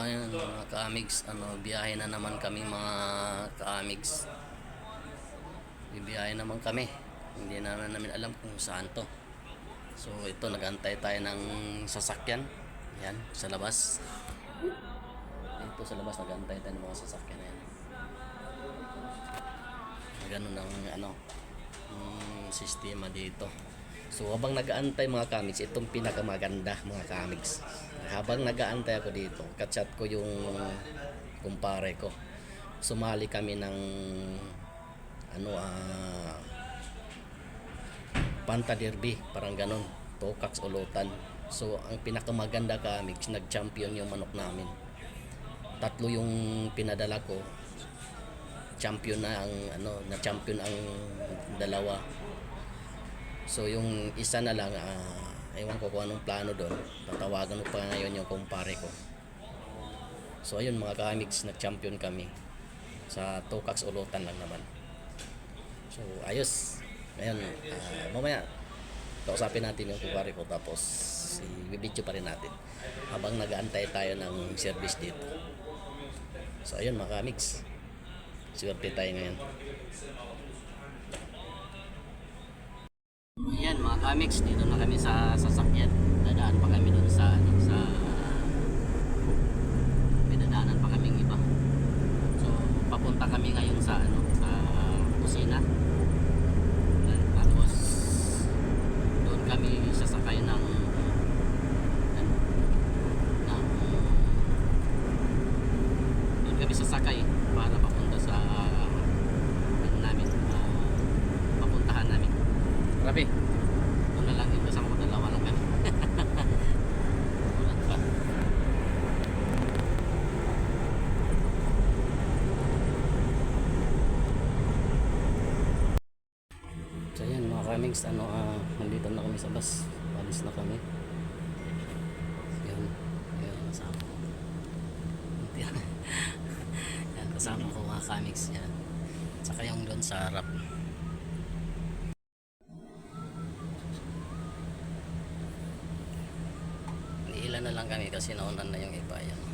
Ayun mga kaamigs, ano, biyahe na naman kami mga kaamigs. Bibiyahe naman kami. Hindi na namin alam kung saan to. So ito, nagantay tayo ng sasakyan. Yan, sa labas. Ito sa labas, nagantay tayo ng mga sasakyan na yan. Ganun ang ano, yung sistema dito. So habang nagaantay mga comics, itong pinakamaganda mga comics. Habang nagaantay ako dito, kachat ko yung kumpare ko. Sumali kami ng ano ah Panta Derby, parang ganun. Tokax Ulutan. So ang pinakamaganda comics, nag-champion yung manok namin. Tatlo yung pinadala ko. Champion na ang ano, na champion ang dalawa. So yung isa na lang, ah, ewan ko kung anong plano doon. Tatawagan ko pa ngayon yung kumpare ko. So ayun mga kamigs, nag-champion kami. Sa Tokax Ulutan lang naman. So ayos. Ngayon, ah, mamaya, kausapin natin yung kumpare ko tapos i-video pa rin natin. Habang nag-aantay tayo ng service dito. So ayun mga kamigs. Swerte tayo ngayon. Kamiks, dito na kami sa sasakyan. Dadaan pa kami doon sa ano, sa may dadaanan pa kaming iba. So papunta kami ngayon sa ano, sa kusina. Tapos doon kami sasakay ng ano, ng doon kami sasakay para papunta sa ano namin, ah, papuntahan namin. Grabe. Ito na lang yung kasama ko dalawa lang kami. Ulan pa. So yan kamings, ano, ah, nandito na kami sa bus. Alis na kami. Yan. Yan, kasama ko. Yan. kasama ko mga kamings. Yan. Saka yung doon sa harap. Ilan na lang kami kasi naunan na yung iba. Yan.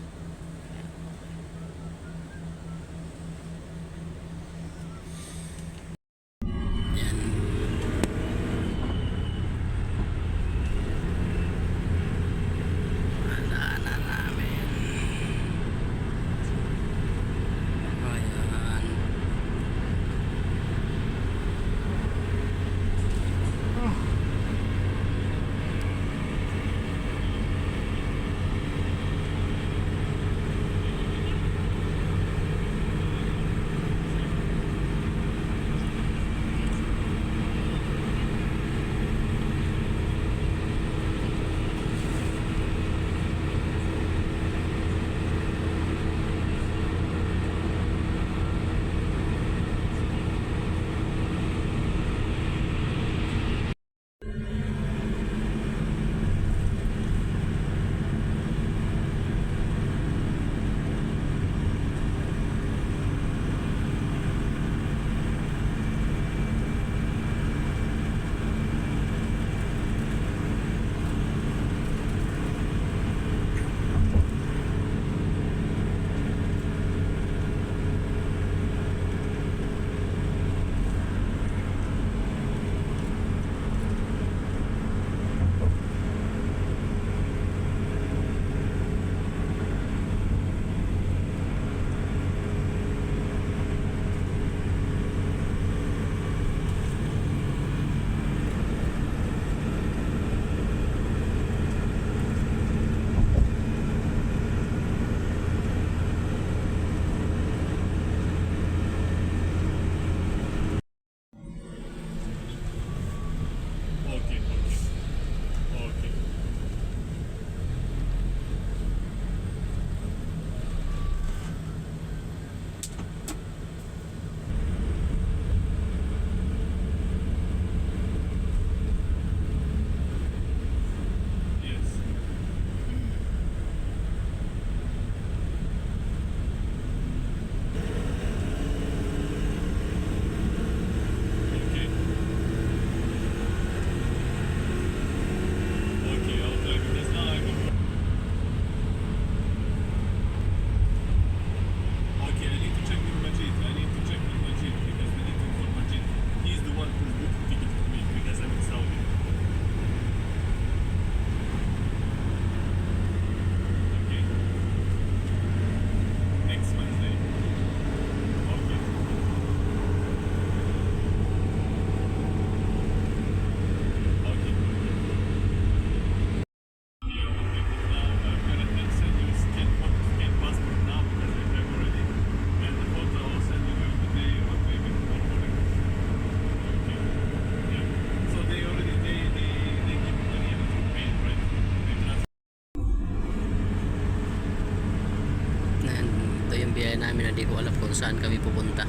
Namin na di ko alam kung saan kami pupunta.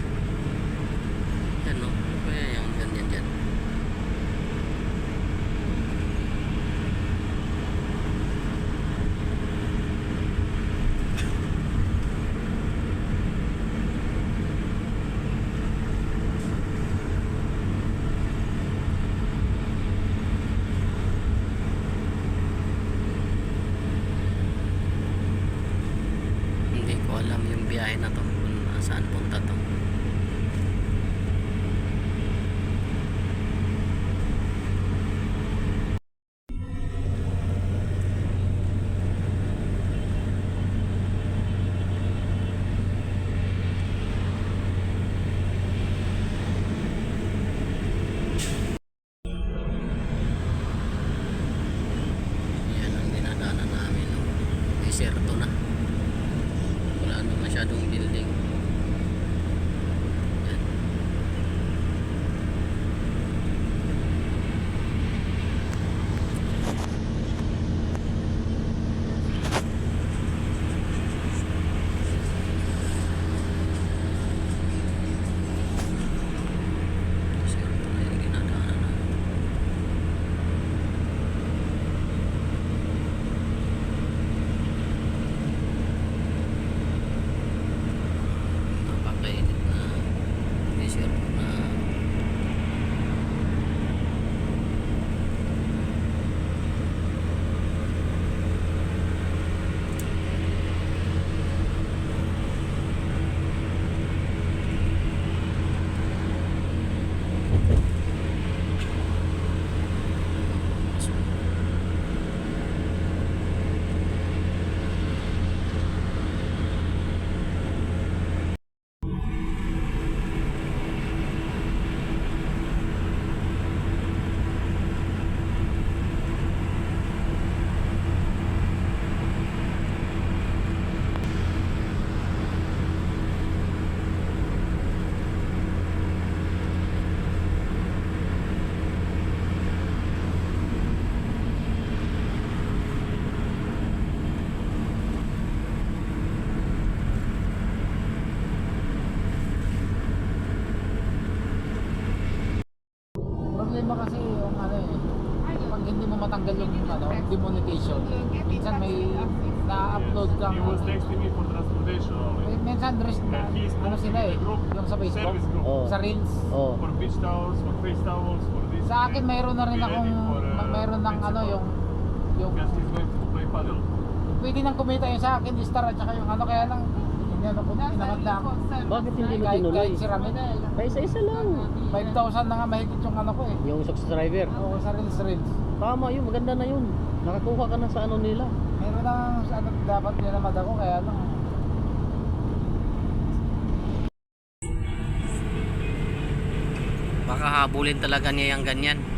Demonetization, minsan may na-upload kang He was next to me for transportation. may- minsan res, And he's ano sila eh, yung sa Facebook. Oh. sa Reels. oh For beach towels, for face towels, for this. Sa akin mayroon na rin akong, ma- mayroon ng ano yung, yung Because he's going to play paddle. pwede nang kumita yung sa akin, star at saka yung ano, kaya lang, hindi ano ko, na ako. bakit hindi mo tinuloy kahit si Ramit, pa isa-isa lang 5,000 na nga mahigit yung ano ko eh. yung subscriber Oo, sa Reels, Reels. Tama yun maganda na yun. Nakakuha ka na sa ano nila. Meron na ano, dapat nilamad ako, kaya lang, baka habulin talaga niya yung ganyan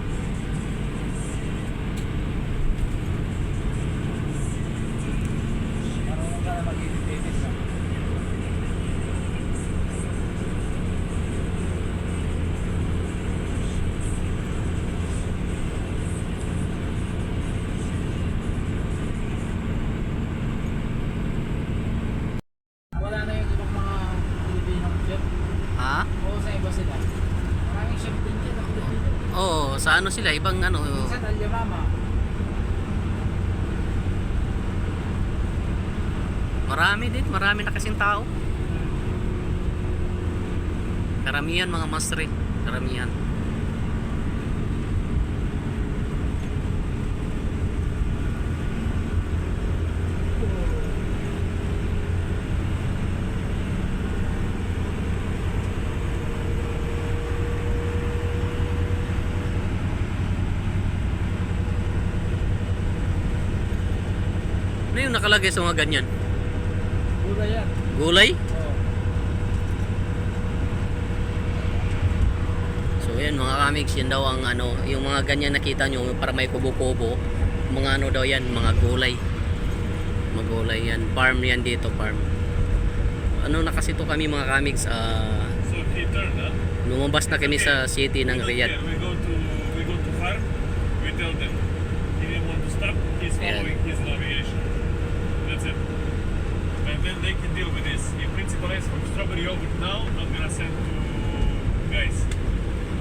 ano sila ibang ano. Minsan marami din marami na kasing tao. Karamihan mga masri karamihan ano yung nakalagay sa mga ganyan Pura yan. gulay Oo. So yan mga kamiks, yan daw ang ano, yung mga ganyan nakita nyo, para may kubo-kubo, mga ano daw yan, mga gulay. Mga gulay yan, farm yan dito, farm. Ano na kasi to kami mga kamiks, ah, So turned, huh? lumabas na kami sa city ng Riyadh. care. We go to we go to farm. We tell them he didn't want to stop. He's Yeah. following his navigation. That's it. And then they can deal with this. In principle, it's go, but now I'm gonna send to guys.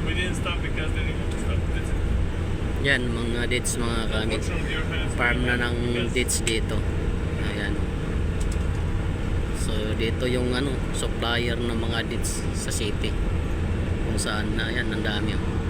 We didn't stop because they didn't want to stop. That's it. Yan, mga dates mga kami. Unfortunately, your hands Farm na ng dates dito. Ayan. So, dito yung ano, supplier ng mga dates sa city. Kung saan na, ayan, ang dami. oh.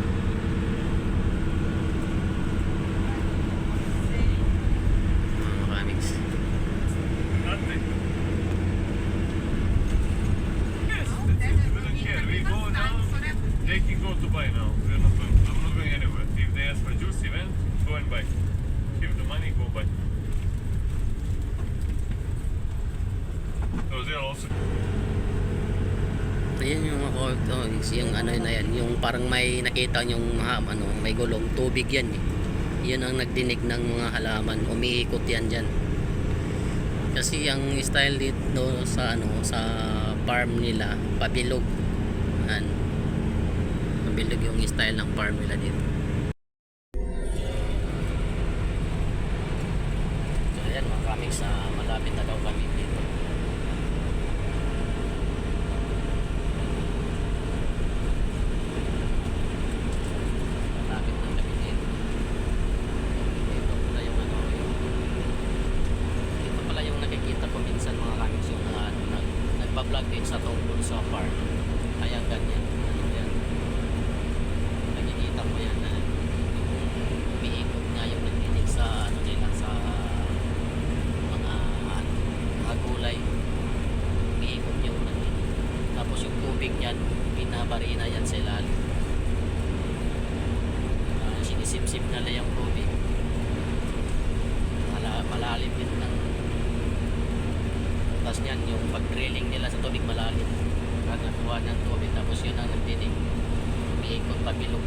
Ayan yung mga coils, yung ano na yan, yung parang may nakita yung ha, ano, may gulong, tubig yan eh. Yun ang nagdinig ng mga halaman, umiikot yan dyan. Kasi yung style dito sa ano, sa farm nila, pabilog. Yan. Pabilog yung style ng farm nila dito. So ayan mga kaming sa malapit na daw kami dito. Malapit na kami dito. Dito pala yung ano, yung dito pala yung nakikita ko minsan mga kamiks yung mga ano, nag, nagpa-vlog din sa tungkol sa park. Kaya ganyan. Ano yan. Nakikita ko yan na yung umiikot nga yung nagdinig sa ano nila sa mga ano, mga gulay. Umiikot yung nagdinig. Tapos yung tubig niyan, binabarina yan sa ilalim. Uh, sinisip-sip nila yung tubig. Mala malalim din ng tapos niyan yung pag-drilling nila sa tubig malalim. Kagakuha ng tubig tapos yun ang nagdinig. Umiikot pabilog